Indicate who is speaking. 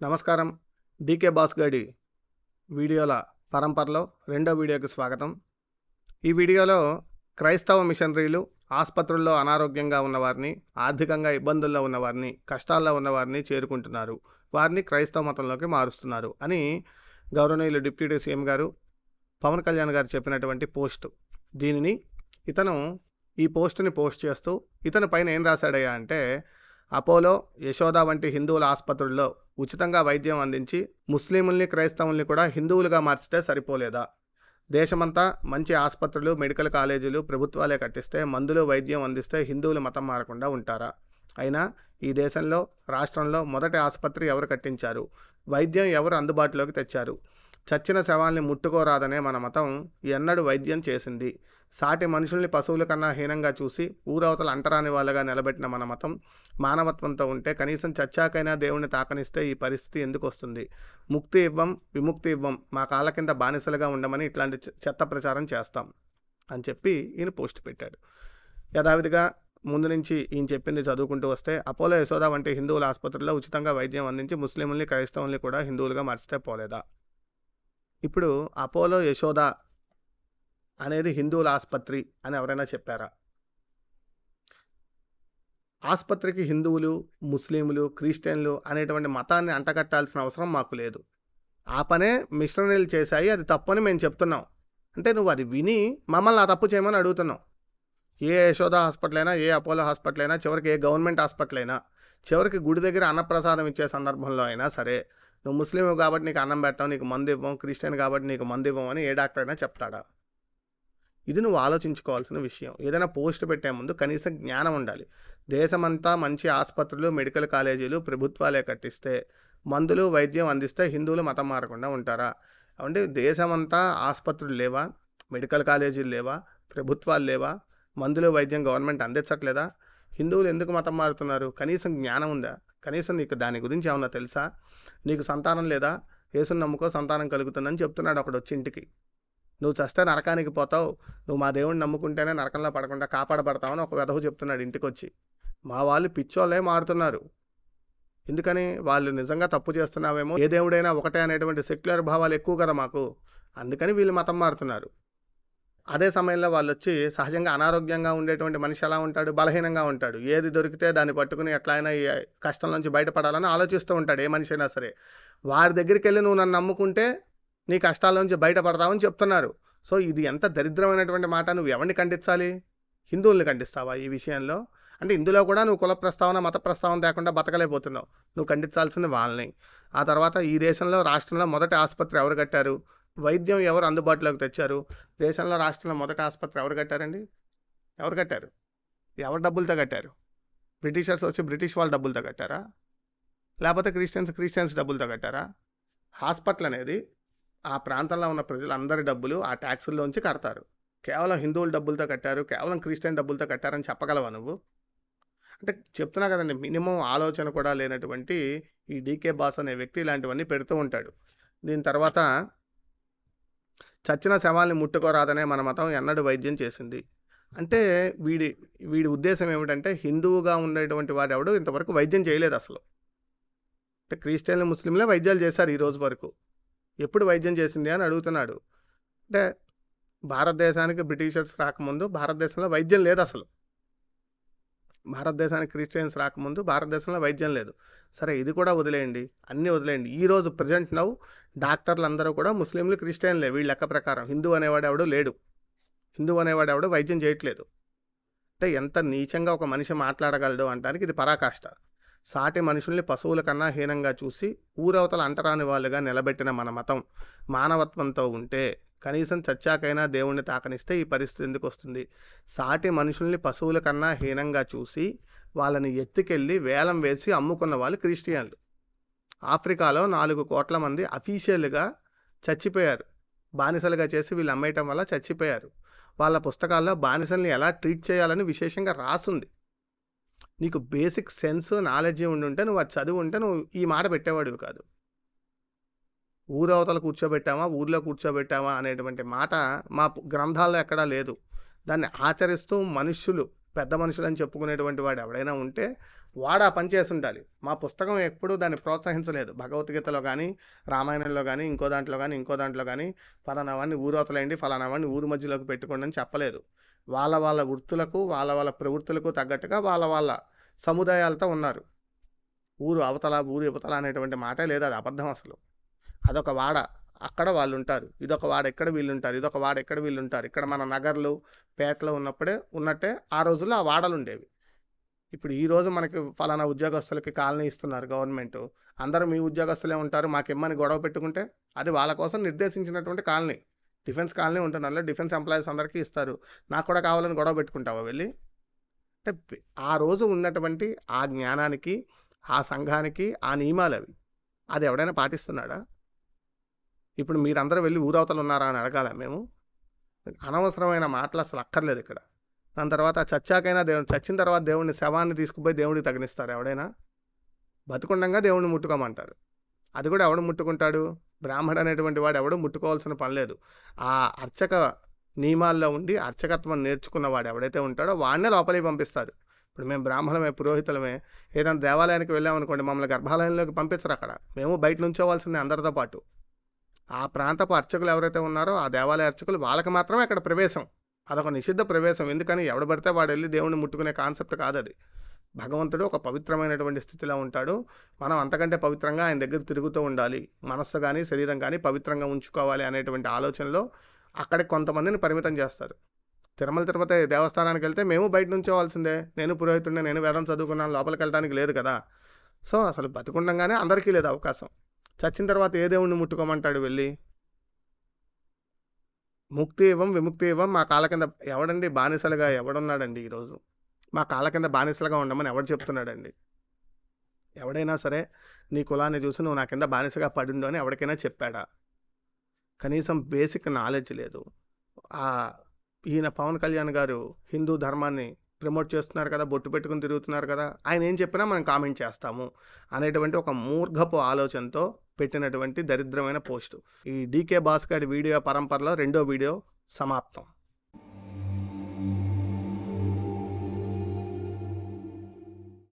Speaker 1: నమస్కారం. DK boss గడి వీడియోల పరంపరలో రెండో వీడియోకి స్వాగతం. ఈ వీడియోలో క్రైస్తవ మిషనరీలు ఆసుపత్రుల్లో అనారోగ్యంగా ఉన్నవారిని ఆర్థికంగా ఇబ్బందుల్లో ఉన్నవారిని కష్టాల్లో ఉన్నవారిని చేరుకుంటున్నారు. వారిని క్రైస్తవ మతంలోకి మారుస్తున్నారు అని గౌరవనీయులు డిప్యూటీ సీఎం గారు పవన్ కళ్యాణ్ గారు చెప్పినటువంటి పోస్ట్. దీనిని ఇతను ఈ పోస్ట్ని పోస్ట్ చేస్తూ ఇతని పైన ఏం రాశాడయ్యా అంటే అపోలో యశోద వంటి హిందువుల ఆసుపత్రుల్లో ఉచితంగా వైద్యం అందించి ముస్లింల్ని క్రైస్తవుల్ని కూడా హిందువులుగా మార్చితే సరిపోలేదా? దేశమంతా మంచి ఆసుపత్రులు మెడికల్ కాలేజీలు ప్రభుత్వాలే కట్టిస్తే మందులు వైద్యం అందిస్తే హిందువులు మతం మారకుండా ఉంటారా? అయినా ఈ దేశంలో రాష్ట్రంలో మొదటి ఆసుపత్రి ఎవరు కట్టించారు? వైద్యం ఎవరు అందుబాటులోకి తెచ్చారు? చచ్చిన శవాల్ని ముట్టుకోరాదనే మన మతం ఎన్నడూ వైద్యం చేసింది. సాటి మనుషుల్ని పశువుల కన్నా హీనంగా చూసి ఊరవతల అంటరాని వాళ్ళగా నిలబెట్టిన మన మతం మానవత్వంతో ఉంటే కనీసం చచ్చాకైనా దేవుణ్ణి తాకనిస్తే ఈ పరిస్థితి ఎందుకు వస్తుంది? ముక్తి ఇవ్వం విముక్తి ఇవ్వం మా కాళ్ళ కింద బానిసలుగా ఉండమని ఇట్లాంటి చెత్త ప్రచారం చేస్తాం అని చెప్పి ఈయన పోస్ట్ పెట్టాడు. యథావిధిగా ముందు నుంచి ఈయన చెప్పింది చదువుకుంటూ వస్తే అపోలో యశోద వంటి హిందువుల ఆసుపత్రుల్లో ఉచితంగా వైద్యం అందించి ముస్లింల్ని క్రైస్తవుల్ని కూడా హిందువులుగా మార్చితే పోలేదా? ఇప్పుడు అపోలో యశోద అనేది హిందువుల ఆసుపత్రి అని ఎవరైనా చెప్పారా? ఆసుపత్రికి హిందువులు ముస్లింలు క్రిస్టియన్లు అనేటువంటి మతాన్ని అంటగట్టాల్సిన అవసరం మాకు లేదు. ఆ పనే మిషనరీలు చేశాయి అది తప్పని మేము చెప్తున్నాం. అంటే నువ్వు అది విని మమ్మల్ని ఆ తప్పు చేయమని అడుగుతున్నావు. ఏ యశోద హాస్పిటల్ అయినా ఏ అపోలో హాస్పిటల్ అయినా చివరికి ఏ గవర్నమెంట్ హాస్పిటల్ అయినా చివరికి గుడి దగ్గర అన్నప్రసాదం ఇచ్చే సందర్భంలో అయినా సరే నువ్వు ముస్లిం కాబట్టి నీకు అన్నం పెట్టాం నీకు మందు ఇవ్వం క్రిస్టియన్ కాబట్టి నీకు మందు ఇవ్వం అని ఏ డాక్టర్ అయినా చెప్తాడా? ఇది నువ్వు ఆలోచించుకోవాల్సిన విషయం. ఏదైనా పోస్ట్ పెట్టే ముందు కనీసం జ్ఞానం ఉండాలి. దేశమంతా మంచి ఆసుపత్రులు మెడికల్ కాలేజీలు ప్రభుత్వాలే కట్టిస్తే మందులు వైద్యం అందిస్తే హిందువులు మతం మారకుండా ఉంటారా? అంటే దేశమంతా ఆసుపత్రులు లేవా? మెడికల్ కాలేజీలు లేవా? ప్రభుత్వాలు లేవా? మందులు వైద్యం గవర్నమెంట్ అందించట్లేదా? హిందువులు ఎందుకు మతం మారుతున్నారు? కనీసం జ్ఞానం ఉందా? కనీసం నీకు దాని గురించి ఏమన్నా తెలుసా? నీకు సంతానం లేదా? యేసుని నమ్ముకో సంతానం కలుగుతుందని చెప్తున్నాడు ఒకడు వచ్చి ఇంటికి. నువ్వు చస్తే నరకానికి పోతావు. నువ్వు మా దేవుడిని నమ్ముకుంటేనే నరకంలో పడకుండా కాపాడబడతావని ఒక వెధవు చెప్తున్నాడు ఇంటికి వచ్చి మా వాళ్ళు పిచ్చోళ్ళే మారుతున్నారు. ఎందుకని? వాళ్ళు నిజంగా తప్పు చేస్తున్నావేమో? ఏ దేవుడైనా ఒకటే అనేటువంటి సెక్యులర్ భావాలు ఎక్కువ కదా మాకు. అందుకని వీళ్ళు మతం మారుతున్నారు. అదే సమయంలో వాళ్ళు వచ్చి సహజంగా అనారోగ్యంగా ఉండేటువంటి మనిషి ఎలా ఉంటాడు? బలహీనంగా ఉంటాడు. ఏది దొరికితే దాన్ని పట్టుకుని ఎట్లా అయినా ఈ కష్టం నుంచి బయటపడాలని ఆలోచిస్తూ ఉంటాడు ఏ మనిషి అయినా సరే. వారి దగ్గరికి వెళ్ళి నువ్వు నన్ను నమ్ముకుంటే నీ కష్టాల నుంచి బయటపడతావని చెప్తున్నారు. సో ఇది ఎంత దరిద్రమైనటువంటి మాట నువ్వు ఎవరిని ఖండించాలి? హిందువుల్ని ఖండిస్తావా ఈ విషయంలో? అంటే ఇందులో కూడా నువ్వు కుల ప్రస్తావన మత ప్రస్తావన లేకుండా బతకలేకపోతున్నావు. నువ్వు ఖండించాల్సింది వాళ్ళని. ఆ తర్వాత ఈ దేశంలో రాష్ట్రంలో మొదటి ఆసుపత్రి ఎవరు కట్టారు? వైద్యం ఎవరు అందుబాటులోకి తెచ్చారు? దేశంలో రాష్ట్రంలో మొదటి ఆసుపత్రి ఎవరు కట్టారండి? ఎవరు కట్టారు? ఎవరు డబ్బులతో కట్టారు? బ్రిటిషర్స్ వచ్చి బ్రిటిష్ వాళ్ళ డబ్బులతో కట్టారా? లేకపోతే క్రిస్టియన్స్ క్రిస్టియన్స్ డబ్బులతో కట్టారా? హాస్పిటల్ అనేది ఆ ప్రాంతంలో ఉన్న ప్రజలందరి డబ్బులు ఆ ట్యాక్సుల్లోంచి కడతారు. కేవలం హిందువుల డబ్బులతో కట్టారు కేవలం క్రిస్టియన్ డబ్బులతో కట్టారని చెప్పగలవా నువ్వు? అంటే చెప్తున్నా కదండి మినిమం ఆలోచన కూడా లేనటువంటి ఈ డీకే బాస్ అనే వ్యక్తి ఇలాంటివన్నీ పెడుతూ ఉంటాడు. దీని తర్వాత చచ్చిన శవాల్ని ముట్టుకోరాదనే మన మతం ఎన్నడూ వైద్యం చేసింది. అంటే వీడి వీడి ఉద్దేశం ఏమిటంటే హిందువుగా ఉండేటువంటి వాడు ఎవడు ఇంతవరకు వైద్యం చేయలేదు అసలు. అంటే క్రిస్టియన్లు ముస్లింలే వైద్యాలు చేశారు ఈ రోజు వరకు. ఎప్పుడు వైద్యం చేసింది అని అడుగుతున్నాడు. అంటే భారతదేశానికి బ్రిటిషర్స్ రాకముందు భారతదేశంలో వైద్యం లేదు అసలు. భారతదేశానికి క్రిస్టియన్స్ రాకముందు భారతదేశంలో వైద్యం లేదు. సరే ఇది కూడా వదిలేయండి. అన్నీ వదిలేయండి. ఈరోజు ప్రజెంట్ నవ్వు డాక్టర్లు అందరూ కూడా ముస్లింలు క్రిస్టియన్లే. వీళ్ళ లెక్క ప్రకారం హిందూ అనేవాడు ఎవడు లేడు. హిందూ అనేవాడు ఎవడు వైద్యం చేయట్లేదు. అంటే ఎంత నీచంగా ఒక మనిషి మాట్లాడగలడు అంటానికి ఇది పరాకాష్ట. సాటి మనుషుల్ని పశువుల కన్నా హీనంగా చూసి ఊరవతల అంటరాని వాళ్ళుగా నిలబెట్టిన మన మతం మానవత్వంతో ఉంటే కనీసం చచ్చాకైనా దేవుణ్ణి తాకనిస్తే ఈ పరిస్థితి ఎందుకు వస్తుంది? సాటి మనుషుల్ని పశువుల కన్నా హీనంగా చూసి వాళ్ళని ఎత్తుకెళ్ళి వేలం వేసి అమ్ముకున్న వాళ్ళు క్రిస్టియన్లు. ఆఫ్రికాలో నాలుగు కోట్ల మంది అఫీషియల్గా చచ్చిపోయారు. బానిసలుగా చేసి వీళ్ళు అమ్మేయటం వల్ల చచ్చిపోయారు. వాళ్ళ పుస్తకాల్లో బానిసల్ని ఎలా ట్రీట్ చేయాలని విశేషంగా రాసుంది. నీకు బేసిక్ సెన్స్ నాలెడ్జ్ ఉండుంటే నువ్వు అది చదివి ఉంటే నువ్వు ఈ మాట పెట్టేవాడివి కాదు. ఊరవతల కూర్చోబెట్టామా ఊర్లో కూర్చోబెట్టామా అనేటువంటి మాట మా గ్రంథాల్లో ఎక్కడా లేదు. దాన్ని ఆచరిస్తూ మనుష్యులు పెద్ద మనుషులని చెప్పుకునేటువంటి వాడు ఎవడైనా ఉంటే వాడు ఆ పని చేసి ఉండాలి. మా పుస్తకం ఎప్పుడూ దాన్ని ప్రోత్సహించలేదు. భగవద్గీతలో కానీ రామాయణంలో కానీ ఇంకో దాంట్లో కానీ ఇంకో దాంట్లో కానీ ఫలానా వాడిని ఊరవతలేండి ఫలానా వాడిని ఊరు మధ్యలోకి పెట్టుకోండి అని చెప్పలేదు. వాళ్ళ వాళ్ళ వృత్తులకు వాళ్ళ వాళ్ళ ప్రవృత్తులకు తగ్గట్టుగా వాళ్ళ వాళ్ళ సముదాయాలతో ఉన్నారు. ఊరు అవతల ఊరు ఇవతల అనేటువంటి మాటే లేదు అది అబద్ధం అసలు. అదొక వాడ అక్కడ వాళ్ళు ఉంటారు ఇదొక వాడ ఎక్కడ వీళ్ళు ఉంటారు ఇదొక వాడ ఎక్కడ వీళ్ళు ఉంటారు ఇక్కడ మన నగర్లు పేటలో ఉన్నప్పుడే ఉన్నట్టే ఆ రోజుల్లో ఆ వాడలు ఉండేవి ఇప్పుడు ఈ రోజు మనకి ఫలానా ఉద్యోగస్తులకి కాలనీ ఇస్తున్నారు గవర్నమెంట్. అందరూ మీ ఉద్యోగస్తులే ఉంటారు మాకు ఇమ్మని గొడవ పెట్టుకుంటే అది వాళ్ళ కోసం నిర్దేశించినటువంటి కాలనీ. డిఫెన్స్ కాలనీ ఉంటుంది. అందులో డిఫెన్స్ ఎంప్లాయీస్ అందరికీ ఇస్తారు. నాకు కూడా కావాలని గొడవ పెట్టుకుంటావా వెళ్ళి? అంటే ఆ రోజు ఉన్నటువంటి ఆ జ్ఞానానికి ఆ సంఘానికి ఆ నియమాలు అవి. అది ఎవడైనా పాటిస్తున్నాడా? ఇప్పుడు మీరందరూ వెళ్ళి ఊరవతలు ఉన్నారా అని అడగాల మేము? అనవసరమైన మాటలు అసలు అక్కర్లేదు ఇక్కడ. దాని తర్వాత చచ్చాకైనా దేవుని చచ్చిన తర్వాత దేవుడిని శవాన్ని తీసుకుపోయి దేవుడికి తగిలిస్తారు ఎవడైనా. బతుకుండంగా దేవుడిని ముట్టుకోమంటారు. అది కూడా ఎవడు ముట్టుకుంటాడు? బ్రాహ్మడు అనేటువంటి వాడు ఎవడు ముట్టుకోవాల్సిన పని లేదు. ఆ అర్చక నియమాల్లో ఉండి అర్చకత్వం నేర్చుకున్న వాడు ఎవడైతే ఉంటాడో వాడినే లోపలికి పంపిస్తారు ఇప్పుడు మేము బ్రాహ్మణమే పురోహితులమే ఏదైనా దేవాలయానికి వెళ్ళామనుకోండి మమ్మల్ని గర్భాలయంలోకి పంపించరు అక్కడ. మేము బయట నుంచోవాల్సిందే అందరితో పాటు. ఆ ప్రాంతపు అర్చకులు ఎవరైతే ఉన్నారో ఆ దేవాలయ అర్చకులు వాళ్ళకి మాత్రమే అక్కడ ప్రవేశం. అదొక నిషిద్ధ ప్రవేశం. ఎందుకని? ఎవడు పడితే వాడు వెళ్ళి దేవుణ్ణి ముట్టుకునే కాన్సెప్ట్ కాదు అది భగవంతుడు ఒక పవిత్రమైనటువంటి స్థితిలో ఉంటాడు. మనం అంతకంటే పవిత్రంగా ఆయన దగ్గర తిరుగుతూ ఉండాలి. మనస్సు కానీ శరీరం కానీ పవిత్రంగా ఉంచుకోవాలి అనేటువంటి ఆలోచనలో అక్కడ కొంతమందిని పరిమితం చేస్తారు. తిరుమల తిరుపతి దేవస్థానానికి వెళ్తే మేము బయట నుంచోవాల్సిందే నేను పురోహితుడిని నేను వేదం చదువుకున్నాను లోపలికి వెళ్ళడానికి లేదు కదా. సో అసలు బతికుండగానే అందరికీ లేదు అవకాశం. చచ్చిన తర్వాత ఏ దేవుణ్ణి ముట్టుకోమంటాడు వెళ్ళి? ముక్తి ఇవ్వం విముక్తి ఇవ్వం మా కాళ్ళ కింద ఎవడండి బానిసలుగా ఎవడున్నాడండి ఈరోజు? మా కాళ్ళ కింద బానిసలుగా ఉండమని ఎవడు చెప్తున్నాడండి? ఎవడైనా సరే నీ కులాన్ని చూసి నువ్వు నా కింద బానిసగా పడిండు అని ఎవరికైనా చెప్పాడా? కనీసం బేసిక్ నాలెడ్జ్ లేదు. ఆ ఈయన పవన్ కళ్యాణ్ గారు హిందూ ధర్మాన్ని ప్రమోట్ చేస్తున్నారు కదా బొట్టు పెట్టుకుని తిరుగుతున్నారు కదా ఆయన ఏం చెప్పినా మనం కామెంట్ చేస్తాము అనేటువంటి ఒక మూర్ఘపు ఆలోచనతో పెట్టినటువంటి దరిద్రమైన పోస్టు. ఈ డీకే భాస్కర్ వీడియో పరంపరలో రెండో వీడియో సమాప్తం.